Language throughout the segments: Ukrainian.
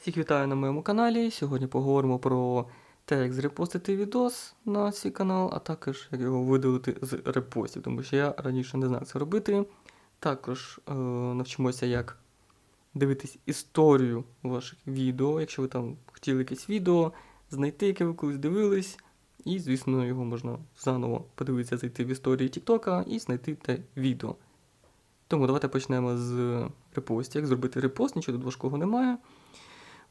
Всіх вітаю на моєму каналі. Сьогодні поговоримо про те, як зрепостити відос на свій канал, а також як його видалити з репостів, тому що я раніше не знав це робити. Також е, навчимося, як дивитись історію ваших відео, якщо ви там хотіли якесь відео, знайти, яке ви колись дивились, і, звісно, його можна заново подивитися, зайти в історії TikTok і знайти те відео. Тому давайте почнемо з репостів. Як зробити репост, нічого тут важкого немає.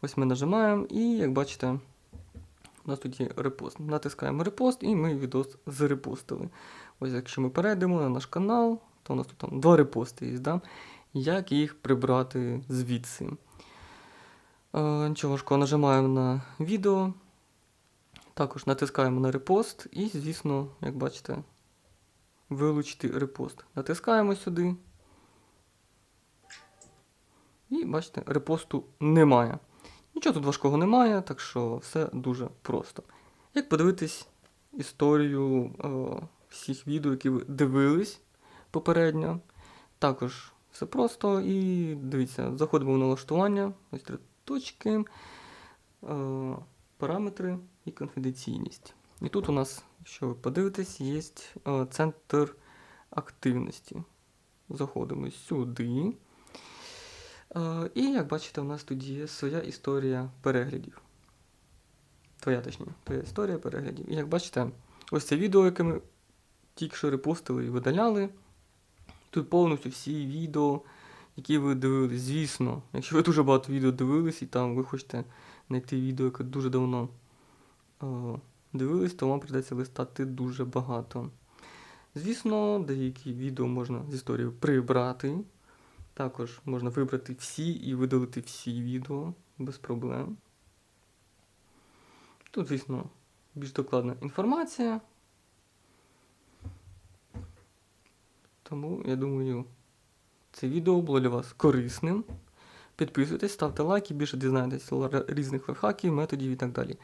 Ось ми нажимаємо, і як бачите, у нас тут є репост. Натискаємо репост, і ми відос зарепостили. Ось якщо ми перейдемо на наш канал, то у нас тут там два репости є. Да? Як їх прибрати звідси? Е, нічого важкого, нажимаємо на відео. Також натискаємо на репост, і, звісно, як бачите, вилучити репост. Натискаємо сюди. І бачите, репосту немає. Нічого тут важкого немає, так що все дуже просто. Як подивитись історію е, всіх відео, які ви дивились попередньо, також все просто. І дивіться, заходимо в налаштування, ось три точки, е, параметри і конфіденційність. І тут у нас, якщо ви подивитесь, є е, центр активності. Заходимо сюди. І як бачите, у нас тут є своя історія переглядів. Твоя точніше, твоя історія переглядів. І як бачите, ось це відео, яке ми тільки що репостили і видаляли. Тут повністю всі відео, які ви дивились. Звісно, якщо ви дуже багато відео дивились і там ви хочете знайти відео, яке дуже давно е, дивились, то вам прийдеться листати дуже багато. Звісно, деякі відео можна з історії прибрати. Також можна вибрати всі і видалити всі відео без проблем. Тут, звісно, більш докладна інформація. Тому, я думаю, це відео було для вас корисним. Підписуйтесь, ставте лайки, більше дізнаєтесь різних лайфхаків, методів і так далі.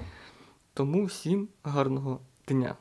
Тому всім гарного дня!